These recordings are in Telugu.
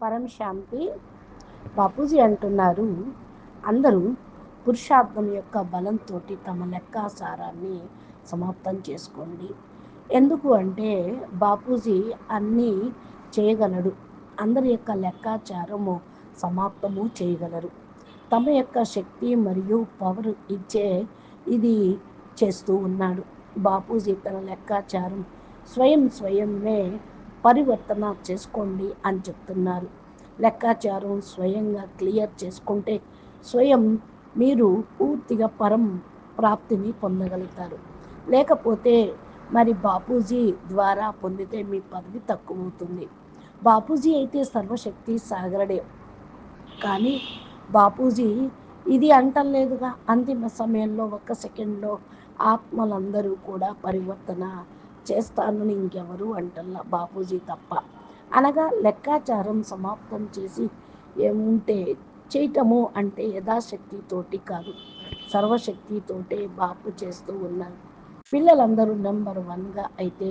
పరం శాంతి బాపూజీ అంటున్నారు. అందరూ పురుషార్థం యొక్క బలంతో తమ లెక్కాసారాన్ని సమాప్తం చేసుకోండి. ఎందుకు అంటే బాపూజీ అన్నీ చేయగలడు. అందరి యొక్క లెక్కాచారము సమాప్తము చేయగలరు. తమ యొక్క శక్తి మరియు పవర్ ఇచ్చే ఇది చేస్తూ ఉన్నాడు. బాపూజీ తన లెక్కాచారం స్వయం స్వయమే పరివర్తన చేసుకోండి అని చెప్తున్నారు. లెక్కాచారం స్వయంగా క్లియర్ చేసుకుంటే స్వయం మీరు పూర్తిగా పరం ప్రాప్తిని పొందగలుగుతారు. లేకపోతే మరి బాపూజీ ద్వారా పొందితే మీ పదవి తక్కువ అవుతుంది బాపూజీ అయితే సర్వశక్తి సాగరడే. కానీ బాపూజీ ఇది అంటలేదుగా. అంతిమ సమయంలో ఒక సెకండ్లో ఆత్మలందరూ కూడా పరివర్తన చేస్తాను ఇంకెవరు అంటల్లా బాపూజీ తప్ప. అనగా లెక్కాచారం సమాప్తం చేసి ఏముంటే చేయటము అంటే యథాశక్తితోటి కాదు సర్వశక్తితోటే బాపు చేస్తూ ఉన్నారు. పిల్లలందరూ నెంబర్ వన్గా అయితే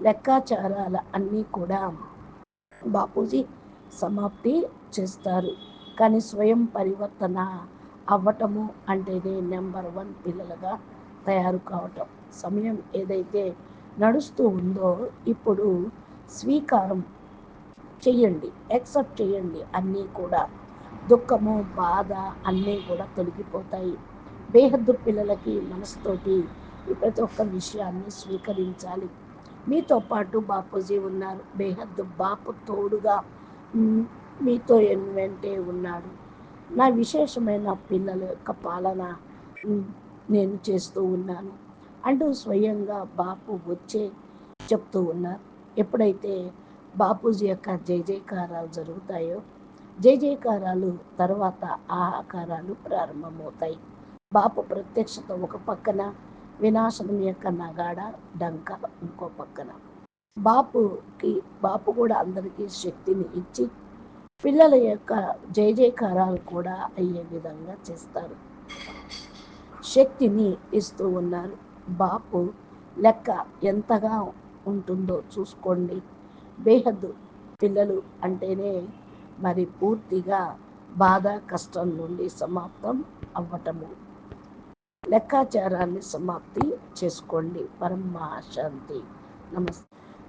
లెక్కాచారాల అన్నీ కూడా బాపూజీ సమాప్తి చేస్తారు. కానీ స్వయం పరివర్తన అవ్వటము అంటేనే నెంబర్ వన్ పిల్లలుగా తయారు కావటం. సమయం ఏదైతే నడుస్తూ ఉందో ఇప్పుడు స్వీకారం చెయ్యండి యాక్సెప్ట్ చేయండి అన్నీ కూడా దుఃఖము బాధ అన్నీ కూడా తొలగిపోతాయి. బేహద్దు పిల్లలకి మనసుతోటి ప్రతి ఒక్క విషయాన్ని స్వీకరించాలి. మీతో పాటు బాపూజీ ఉన్నారు. బేహద్దు బాపు తోడుగా మీతో వెంటే ఉన్నాడు. నా విశేషమైన పిల్లల యొక్క పాలన నేను చేస్తూ ఉన్నాను. అంటూ స్వయంగా బాపు వచ్చే చెప్తూ ఉన్నారు. ఎప్పుడైతే బాపూజీ యొక్క జై జయకారాలు జరుగుతాయో జై జయకారాలు తర్వాత ఆహాకారాలు ప్రారంభమవుతాయి. బాపు ప్రత్యక్షత ఒక పక్కన వినాశనం యొక్క నగాడ డంక ఇంకో పక్కన. బాపుకి బాపు కూడా అందరికీ శక్తిని ఇచ్చి పిల్లల యొక్క జయ జయకారాలు కూడా అయ్యే విధంగా చేస్తారు. శక్తిని ఇస్తూ ఉన్నారు. బాపు లెక్క ఎంతగా ఉంటుందో చూసుకోండి. బేహద్దు పిల్లలు అంటేనే మరి పూర్తిగా బాధ కష్టం నుండి సమాప్తం అవ్వటము. లెక్కాచారాన్ని సమాప్తి చేసుకోండి. పరమ శాంతి నమస్తే